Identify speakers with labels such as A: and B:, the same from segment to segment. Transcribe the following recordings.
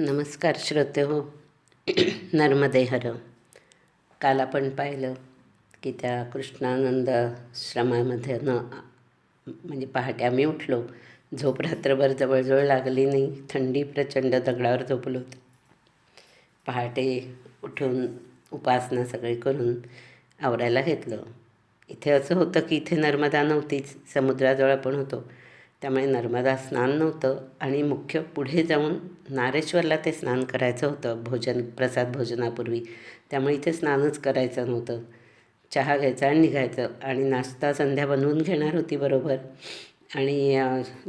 A: नमस्कार श्रोते हो. नर्मदे हर काल आपण पाहिलं की त्या कृष्णानंद श्रमामध्ये न म्हणजे पहाटे आम्ही उठलो. झोप रात्रभर जवळजवळ लागली नाही. थंडी प्रचंड दगडावर झोपलो होतो. पहाटे उठून उपासना सगळी करून आवरायला घेतलं. इथे असं होतं की इथे नर्मदा नव्हतीच समुद्राजवळ आपण होतो. त्यामुळे नर्मदा स्नान नव्हतं आणि मुख्य पुढे जाऊन नारेश्वरला ते स्नान करायचं होतं भोजन प्रसाद भोजनापूर्वी. त्यामुळे इथे स्नानच करायचं नव्हतं. चहा घ्यायचा आणि निघायचं आणि नाश्ता संध्या बनवून घेणार होती बरोबर. आणि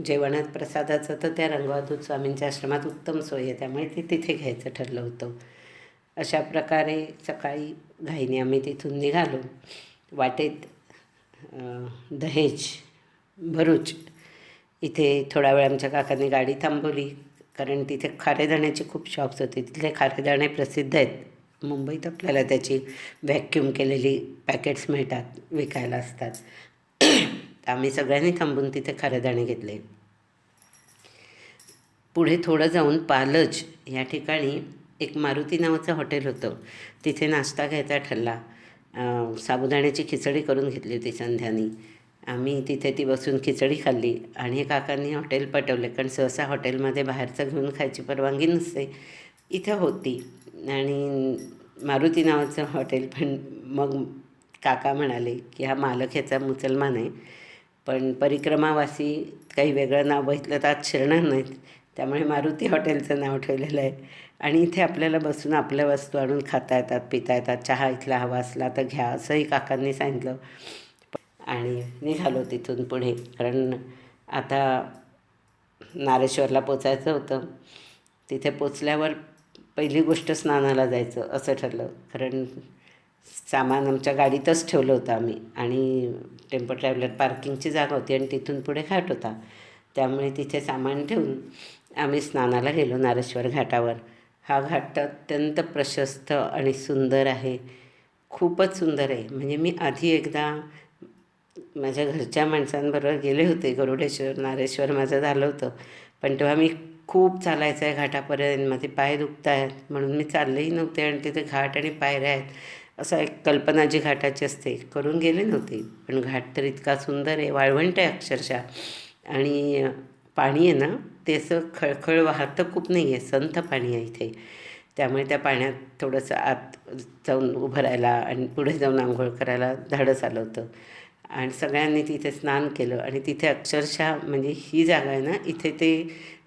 A: जेवणात प्रसादाचं तर त्या रंगवादूत स्वामींच्या आश्रमात उत्तम सोय आहे त्यामुळे ते तिथे घ्यायचं ठरलं होतं. अशा प्रकारे सकाळी घाईने आम्ही तिथून निघालो. वाटेत दहेज भरूच इथे थोडा वेळ आमच्या काकांनी गाडी थांबवली कारण तिथे खारेदाण्याचे खूप शॉप्स होते. तिथले खारेदाणे प्रसिद्ध आहेत. मुंबईत आपल्याला त्याची व्हॅक्यूम केलेली पॅकेट्स मिळतात विकायला असतात. तर आम्ही सगळ्यांनी थांबून तिथे खारेदाणे घेतले. पुढे थोडं जाऊन पालज या ठिकाणी एक मारुती नावाचं हॉटेल होतं. तिथे नाश्ता घ्यायचा ठरला. साबुदाण्याची खिचडी करून घेतली होती संध्यानी. आम्ही तिथे ती बसून खिचडी खाल्ली आणि हे काकांनी हॉटेल पटवले. कारण सहसा हॉटेलमध्ये बाहेरचं घेऊन खायची परवानगी नसते. इथं होती. आणि मारुती नावाचं हॉटेल पण मग काका म्हणाले की हा मालक ह्याचा मुसलमान आहे. पण परिक्रमावासी काही वेगळं नाव बघितलं तर आज शिरणार नाहीत. त्यामुळे मारुती हॉटेलचं नाव ठेवलेलं आहे. आणि इथे आपल्याला बसून आपल्या वस्तू आणून खाता येतात पिता येतात. चहा इथला हवा असला तर घ्या असंही काकांनी सांगितलं. आणि निघालो तिथून पुढे. कारण आता नारेश्वरला पोचायचं होतं. तिथे पोचल्यावर पहिली गोष्ट स्नानाला जायचं असं ठरलं. कारण सामान आमच्या गाडीतच ठेवलं होतं आम्ही. आणि टेम्पो ट्रॅव्हलर पार्किंगची जागा होती आणि तिथून पुढे घाट होता. त्यामुळे तिथे सामान ठेवून आम्ही स्नानाला गेलो नारेश्वर घाटावर. हा घाट अत्यंत प्रशस्त आणि सुंदर आहे. खूपच सुंदर आहे. म्हणजे मी आधी एकदा माझ्या घरच्या माणसांबरोबर गेले होते गरुडेश्वर नारेश्वर माझं झालं होतं. पण तेव्हा मी खूप चालायचं आहे घाटापर्यंत माझे पाय दुखत आहेत म्हणून मी चाललेही नव्हते आणि तिथे घाट आणि पायऱ्या आहेत. असं एक कल्पना जी घाटाची असते करून गेले नव्हते. पण घाट तर इतका सुंदर आहे वाळवंट आहे अक्षरशः. आणि पाणी आहे ना ते असं खळखळ वाहतं खूप नाही आहे संथ पाणी आहे इथे. त्यामुळे त्या पाण्यात थोडंसं आत जाऊन उभं राहायला आणि पुढे जाऊन आंघोळ करायला धाडस आलं होतं आणि सगळ्यांनी तिथे स्नान केलं. आणि तिथे अक्षरशः म्हणजे ही जागा आहे ना इथे ते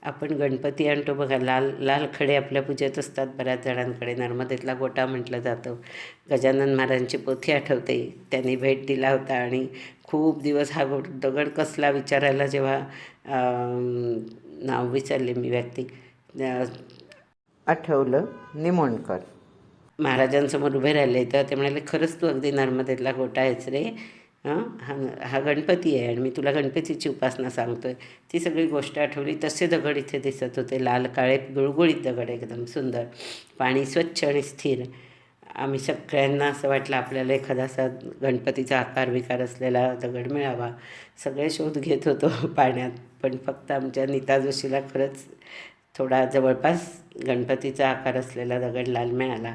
A: आपण गणपती आणतो बघा लाल लाल खडे आपल्या पूजेत असतात बऱ्याच जणांकडे. नर्मदेतला गोटा म्हटलं जातं. गजानन महाराजांची पोथी आठवते. त्यांनी भेट दिला होता आणि खूप दिवस हा गो दगड कसला विचारायला जेव्हा नाव विचारले मी व्यक्ती. आठवलं निमोणकर. महाराजांसमोर उभे राहिले. तर ते म्हणाले खरंच तू अगदी नर्मदेतला गोटा आहेस रे. हां? हा हा गणपती आहे आणि मी तुला गणपतीची उपासना सांगतो आहे ती सगळी गोष्ट आठवली. तसे दगड इथे दिसत होते. लाल काळे गुळगुळीत दगड एकदम सुंदर. पाणी स्वच्छ आणि स्थिर. आम्ही सगळ्यांना असं वाटलं आपल्याला एखादा असा गणपतीचा आकार विकार असलेला दगड मिळावा. सगळे शोध घेत होतो पाण्यात. पण फक्त आमच्या नीता जोशीला खरंच थोडा जवळपास गणपतीचा आकार असलेला दगड लाल मिळाला.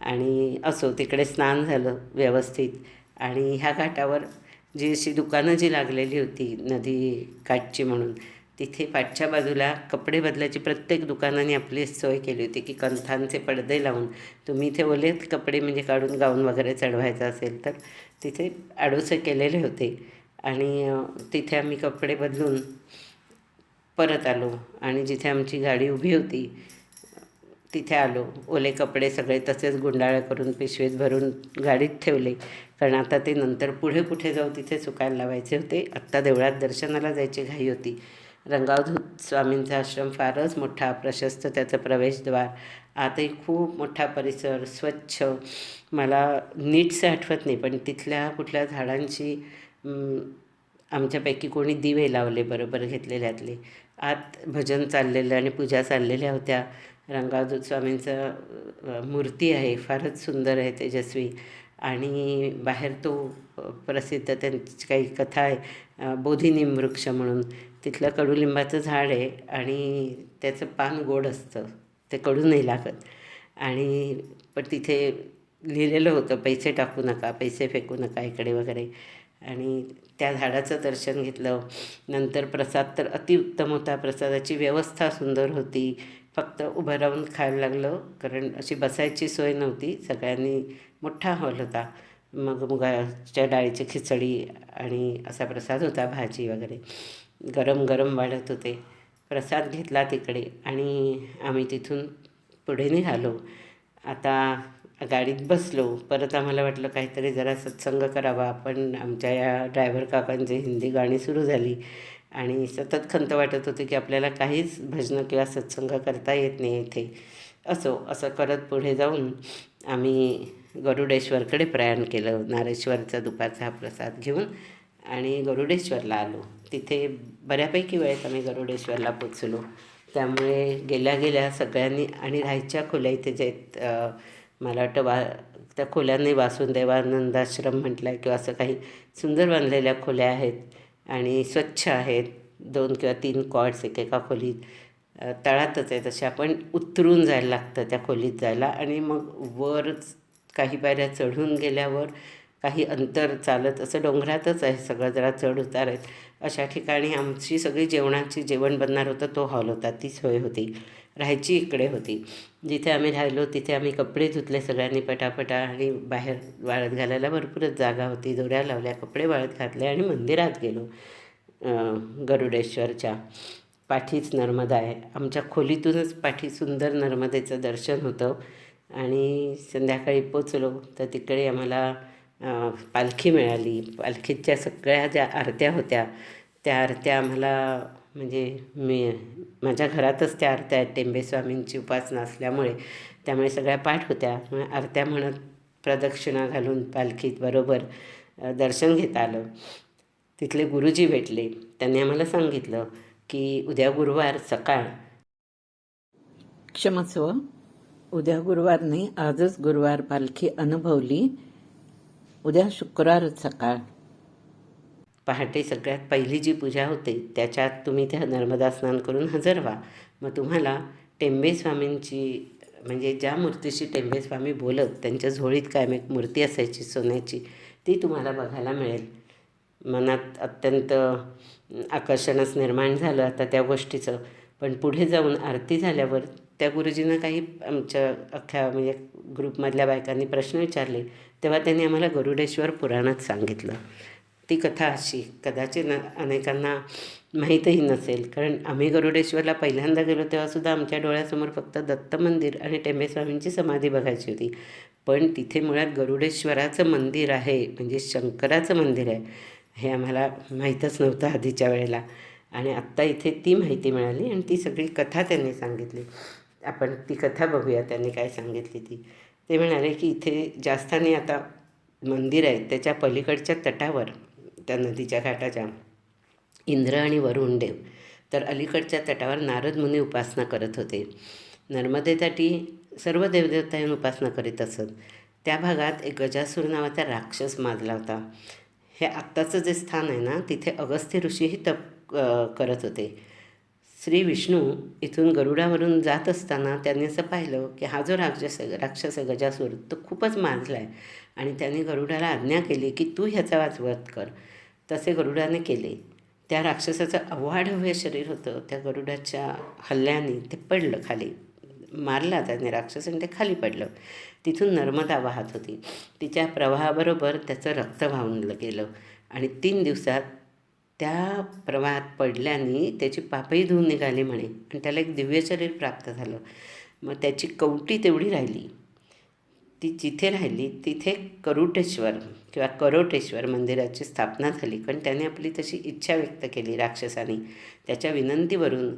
A: आणि असो तिकडे स्नान झालं व्यवस्थित. आणि ह्या घाटावर जी अशी दुकानं जी लागलेली होती नदी काठची म्हणून तिथे पाठच्या बाजूला कपडे बदलायची प्रत्येक दुकानाने आपली सोय केली होती की कंथांचे पडदे लावून तुम्ही इथे ओलेत कपडे म्हणजे काढून गाऊन वगैरे चढवायचं असेल तर तिथे आडोसे केलेले होते. आणि तिथे आम्ही कपडे बदलून परत आलो आणि जिथे आमची गाडी उभी होती तिथे आलो. ओले कपडे सगळे तसेच गुंडाळ्या करून पिशवीत भरून गाडीत ठेवले. कारण आता ते नंतर पुढे कुठे जाऊ तिथे चुकायला लावायचे होते. आत्ता देवळात दर्शनाला जायची घाई होती. रंगावधूत स्वामींचा आश्रम फारच मोठा प्रशस्त त्याचं प्रवेशद्वार. आतही खूप मोठा परिसर स्वच्छ. मला नीटसं आठवत नाही पण तिथल्या कुठल्या झाडांची आमच्यापैकी कोणी दिवे लावले बरोबर घेतलेल्यातले. आत भजन चाललेलं आणि पूजा चाललेल्या होत्या. रंगावधूत स्वामींचं मूर्ती आहे फारच सुंदर आहे तेजस्वी. आणि बाहेर तो प्रसिद्ध त्यांची काही कथा आहे अ, बोधिनीम वृक्ष म्हणून. तिथलं कडुलिंबाचं झाड आहे आणि त्याचं पान गोड असतं ते कडू नाही लागत. आणि पण तिथे लिहिलेलं होतं पैसे टाकू नका पैसे फेकू नका इकडे वगैरे. आणि त्या झाडाचं दर्शन घेतलं. नंतर प्रसाद तर अतिउत्तम होता प्रसादाची व्यवस्था सुंदर होती. फक्त उभं राहून खायला लागलं कारण अशी बसायची सोय नव्हती. सगळ्यांनी मोठा हॉल होता. मग मुगाच्या डाळीची खिचडी आणि असा प्रसाद होता भाजी वगैरे. गरम गरम वाढत होते. प्रसाद घेतला तिकडे आणि आम्ही तिथून पुढे निघालो. आता गाडीत बसलो. परत आम्हाला वाटलं काहीतरी जरा सत्संग करावा. पण आमच्या या ड्रायव्हर काकांची हिंदी गाणी सुरू झाली. आणि सतत खंत वाटत होती की आपल्याला काहीच भजनं किंवा सत्संग करता येत नाही इथे. असो असं करत पुढे जाऊन आम्ही गरुडेश्वरकडे प्रयाण केलं. नारेश्वरचा दुपारचा हा प्रसाद घेऊन आणि गरुडेश्वरला आलो. तिथे बऱ्यापैकी वेळेत आम्ही गरुडेश्वरला पोचलो त्यामुळे गेल्या गेल्या सगळ्यांनी आणि राहायच्या खोल्या इथे जे मला वाटतं वा त्या खोल्यांनी वासुदेवानंदाश्रम म्हटलं आहे किंवा असं काही सुंदर बांधलेल्या खोल्या आहेत आणि स्वच्छ आहेत. दोन किंवा तीन कॉट्स एकेका खोलीत तळातच आहे तसे आपण उतरून जायला लागतं त्या खोलीत जायला आणि मग वर काही पायऱ्या चढून गेल्यावर काही अंतर चालत असं डोंगरातच आहे सगळं जरा चढ उतार आहेत. अशा ठिकाणी आमची सगळी जेवणाची जेवण बनणार होतं तो हॉल होता ती सोय होती. राहायची इकडे होती. जिथे आम्ही राहिलो तिथे आम्ही कपडे धुतले सगळ्यांनी पटापटा आणि बाहेर वाळत घालायला भरपूरच जागा होती. दोऱ्या लावल्या कपडे वाळत घातले आणि मंदिरात गेलो गरुडेश्वरच्या. पाठीच नर्मदा आहे. आमच्या खोलीतूनच पाठी सुंदर नर्मदेचं दर्शन होतं. आणि संध्याकाळी पोचलो तर तिकडे आम्हाला पालखी मिळाली. पालखीच्या सगळ्या ज्या आरत्या होत्या त्या आरत्या आम्हाला म्हणजे मी माझ्या घरातच त्या आरत्या आहेत. टेंबेस्वामींची उपासना असल्यामुळे त्यामुळे सगळ्या पाठ होत्या. मग आरत्या म्हणत प्रदक्षिणा घालून पालखीत बरोबर दर्शन घेता आलं. तिथले गुरुजी भेटले. त्यांनी आम्हाला सांगितलं की उद्या गुरुवार सकाळ.
B: क्षमस्व उद्या गुरुवार नाही आजच गुरुवार पालखी अनुभवली. उद्या शुक्रवार सकाळ.
A: पहाटे सगळ्यात पहिली जी पूजा होते त्याच्यात तुम्ही त्या नर्मदा स्नान करून हजर व्हा. मग तुम्हाला टेंबेस्वामींची म्हणजे ज्या मूर्तीशी टेंबेस्वामी बोलत त्यांच्या झोळीत कायम एक मूर्ती असायची सोन्याची ती तुम्हाला बघायला मिळेल. मनात अत्यंत आकर्षणच निर्माण झालं आता त्या गोष्टीचं. पण पुढे जाऊन आरती झाल्यावर त्या गुरुजींना काही आमच्या अख्ख्या म्हणजे ग्रुपमधल्या बायकांनी प्रश्न विचारले तेव्हा त्यांनी आम्हाला गरुडेश्वर पुराणात सांगितलं. ती कथा अशी कदाचित अनेकांना माहीतही नसेल कारण आम्ही गरुडेश्वरला पहिल्यांदा गेलो तेव्हासुद्धा आमच्या डोळ्यासमोर फक्त दत्त मंदिर आणि टेंबेस्वामींची समाधी बघायची होती. पण तिथे मुळात गरुडेश्वराचं मंदिर आहे म्हणजे शंकराचं मंदिर आहे हे आम्हाला माहीतच नव्हतं आधीच्या वेळेला. आणि आत्ता इथे ती माहिती मिळाली आणि ती सगळी कथा त्यांनी सांगितली. आपण ती कथा बघूया त्यांनी काय सांगितली ती. ते म्हणाले की इथे जास्तानी आता मंदिर आहे त्याच्या पलीकडच्या तटावर त्या नदीच्या घाटाच्या इंद्र आणि वरुण देव. तर अलीकडच्या तटावर नारद मुनी उपासना करत होते. नर्मदेसाठी सर्व देवदेवता येऊन उपासना करीत असत. त्या भागात एक गजासूर नावाचा राक्षस माजला होता. हे आत्ताचं जे स्थान आहे ना तिथे अगस्त्य ऋषीही तप करत होते. श्री विष्णू इथून गरुडावरून जात असताना त्यांनी असं पाहिलं की हा जो राक्षस राक्षस गजासूर तो खूपच माजला आहे. आणि त्याने गरुडाला आज्ञा केली की तू ह्याचा वाचवत कर. तसे गरुडाने केले. त्या राक्षसाचं अवाढव्य शरीर होतं. त्या गरुडाच्या हल्ल्याने ते पडलं खाली. मारला त्याने राक्षस आणि ते खाली पडलं. तिथून नर्मदा वाहत होती. तिच्या प्रवाहाबरोबर त्याचं रक्त वाहून गेलं. आणि तीन दिवसात त्या प्रवाहात पडल्याने त्याची पापही धुवून निघाली म्हणे. आणि त्याला एक दिव्य शरीर प्राप्त झालं. मग त्याची कवटी तेवढी राहिली. ती जिथे राहिली तिथे करुटेश्वर किंवा करोटेश्वर मंदिराची स्थापना झाली. कारण त्याने आपली तशी इच्छा व्यक्त केली राक्षसाने. त्याच्या विनंतीवरून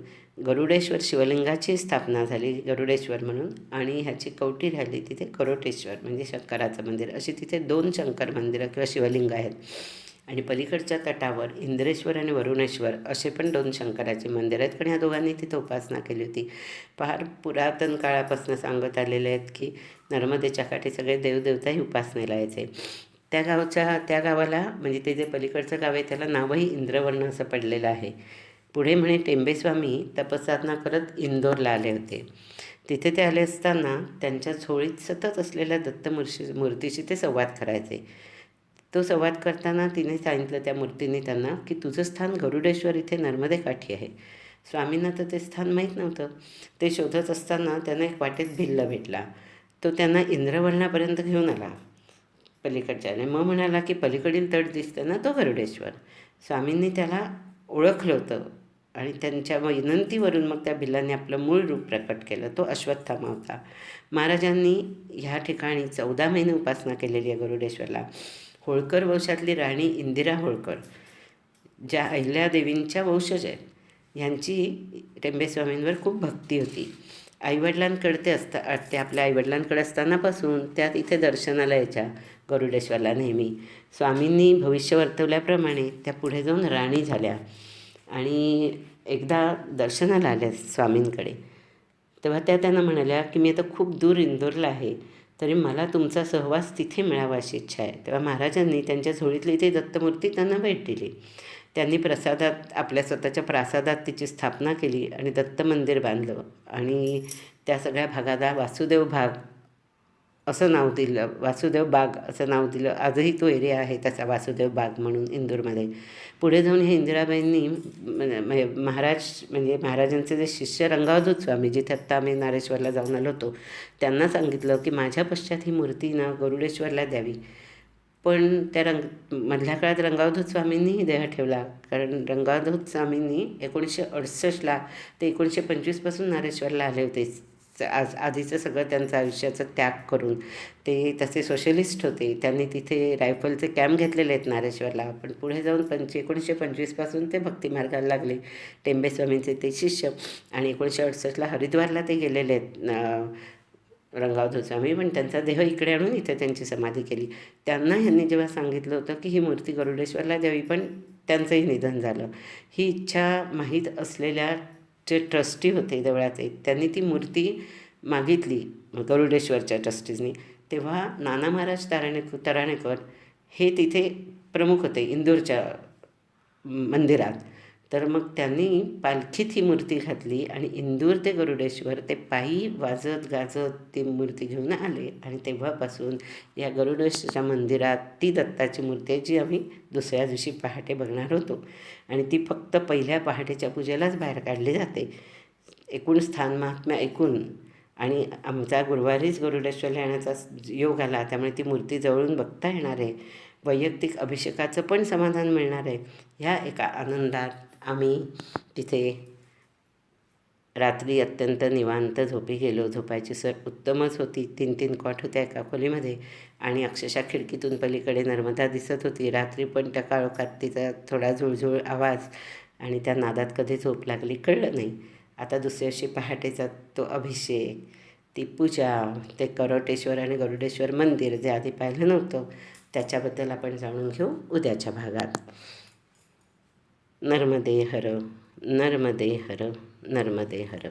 A: गरुडेश्वर शिवलिंगाची स्थापना झाली गरुडेश्वर म्हणून. आणि ह्याची कवटी राहिली तिथे करोटेश्वर म्हणजे शंकराचं मंदिर. अशी तिथे दोन शंकर मंदिरं किंवा शिवलिंग आहेत. आणि पलीकडच्या तटावर इंद्रेश्वर आणि वरुणेश्वर असे पण दोन शंकराचे मंदिर आहेत. पण ह्या दोघांनी तिथं उपासना केली होती. फार पुरातन काळापासून सांगत आलेले आहेत की नर्मदेच्या काठी सगळे देवदेवताही उपासनेला यायचे. त्या गावच्या त्या गावाला म्हणजे ते जे पलीकडचं गाव आहे त्याला नावही इंद्रवर्ण असं पडलेलं आहे. पुढे म्हणे टेंबेस्वामी तपसाधना करत इंदोरला आले होते. तिथे ते आले असताना त्यांच्या झोळीत सतत असलेल्या दत्त मूर्शी मूर्तीशी ते संवाद करायचे. तो संवाद करताना तिने सांगितलं त्या मूर्तीने त्यांना की तुझं स्थान गरुडेश्वर इथे नर्मदे काठी आहे. स्वामींना तर ते स्थान माहीत नव्हतं. ते शोधत असताना त्यांना एक वाटेत भिल्ल भेटला. तो त्यांना इंद्रवळणापर्यंत घेऊन आला. पलीकडच्याने मग म्हणाला की पलीकडील तट दिसतं ना तो गरुडेश्वर. स्वामींनी त्याला ओळखलं होतं आणि त्यांच्या विनंतीवरून मग त्या भिल्लाने आपलं मूळ रूप प्रकट केलं. तो अश्वत्थामा होता. महाराजांनी ह्या ठिकाणी चौदा महिने उपासना केलेली आहे गरुडेश्वरला. होळकर वंशातली राणी इंदिरा होळकर ज्या अहिल्यादेवींच्या वंशज आहेत ह्यांची टेंबेस्वामींवर खूप भक्ती होती. आईवडिलांकडे ते असता ते आपल्या आईवडिलांकडे असतानापासून त्या इथे दर्शनाला यायच्या गरुडेश्वरला नेहमी. स्वामींनी भविष्य वर्तवल्याप्रमाणे त्या पुढे जाऊन राणी झाल्या आणि एकदा दर्शनाला आल्या स्वामींकडे. तेव्हा त्या त्यांना म्हणाल्या की मी आता खूप दूर इंदोरला आहे. तरी मला तुमचा सहवास तिथे मिळावा अशी इच्छा आहे. तेव्हा महाराजांनी त्यांच्या झोळीतली ती दत्तमूर्ती त्यांना भेट दिली. त्यांनी प्रसादात आपल्या स्वतःच्या प्रासादात तिची स्थापना केली आणि दत्त मंदिर बांधलं. आणि त्या सगळ्या भागाला वासुदेव भाग असं नाव दिलं. वासुदेव बाग असं नाव दिलं. आजही तो एरिया आहे त्याचा वासुदेव बाग म्हणून इंदूरमध्ये. पुढे जाऊन हे इंदिराबाईंनी म्हणजे महाराज म्हणजे महाराजांचे जे शिष्य रंगावधूत स्वामी जिथे आत्ता आम्ही नारेश्वरला जाऊन आलो होतो त्यांना सांगितलं की माझ्या पश्चात ही मूर्ती ना गरुडेश्वरला द्यावी. पण त्या रंग मधल्या काळात रंगावधूत स्वामींनीही देह ठेवला. कारण रंगावधूत स्वामींनी एकोणीसशे अडुसष्टला ते एकोणीसशे पंचवीसपासून नारेश्वरला आले होते. आज आधीचं सगळं त्यांचं आयुष्याचं त्याग करून ते तसे सोशलिस्ट होते. त्यांनी तिथे रायफलचे कॅम्प घेतलेले आहेत नारेश्वरला. पण पुढे जाऊन पंच एकोणीसशे पंचवीसपासून ते भक्ती मार्गाला लागले. टेंबे स्वामींचे ते शिष्य आणि एकोणीसशे अडुसष्टला हरिद्वारला ते गेलेले आहेत. रंगावधो स्वामी पण त्यांचा देह इकडे आणून इथे त्यांची समाधी केली. त्यांना ह्यांनी जेव्हा सांगितलं होतं की ही मूर्ती गरुडेश्वरला द्यावी पण त्यांचंही निधन झालं. ही इच्छा माहीत असलेल्या जे ट्रस्टी होते देवळाचे. त्यांनी ती मूर्ती मागितली गरुडेश्वरच्या ट्रस्टीजनी. तेव्हा नाना महाराज ताराणेकर तराणेकर हे तिथे प्रमुख होते. इंदूरच्या मंदिरात. तर मग त्यांनी पालखीत ही मूर्ती घातली आणि इंदूर ते गरुडेश्वर ते पायी वाजत गाजत ती मूर्ती घेऊन आले. आणि तेव्हापासून या गरुडेश्वरच्या मंदिरात ती दत्ताची मूर्ती आहे जी आम्ही दुसऱ्या दिवशी पहाटे बघणार होतो. आणि ती फक्त पहिल्या पहाटेच्या पूजेलाच बाहेर काढली जाते. एकूण स्थान महात्म्य ऐकून आणि आमचा गुरुवारीच गरुडेश्वरला येण्याचा योग आला त्यामुळे ती मूर्ती जवळून बघता येणार आहे. वैयक्तिक अभिषेकाचं पण समाधान मिळणार आहे. ह्या एका आनंदात आम्ही तिथे रात्री अत्यंत निवांत झोपी गेलो. झोपायची सर उत्तमच होती. तीन तीन कॉट होत्या एका खोलीमध्ये आणि अक्षरशः खिडकीतून पलीकडे नर्मदा दिसत होती. रात्री पण त्या काळोखात तिचा थोडा झुळझुळ आवाज आणि त्या नादात कधी झोप लागली कळलं नाही. आता दुसऱ्या दिवशी पहाटेचा तो अभिषेक. ती पूजा ते करोटेश्वर आणि गरुडेश्वर मंदिर जे आधी पाहिलं नव्हतं त्याच्याबद्दल आपण जाणून घेऊ उद्याच्या भागात. नर्मदे हर नर्मदे हर नर्मदे हर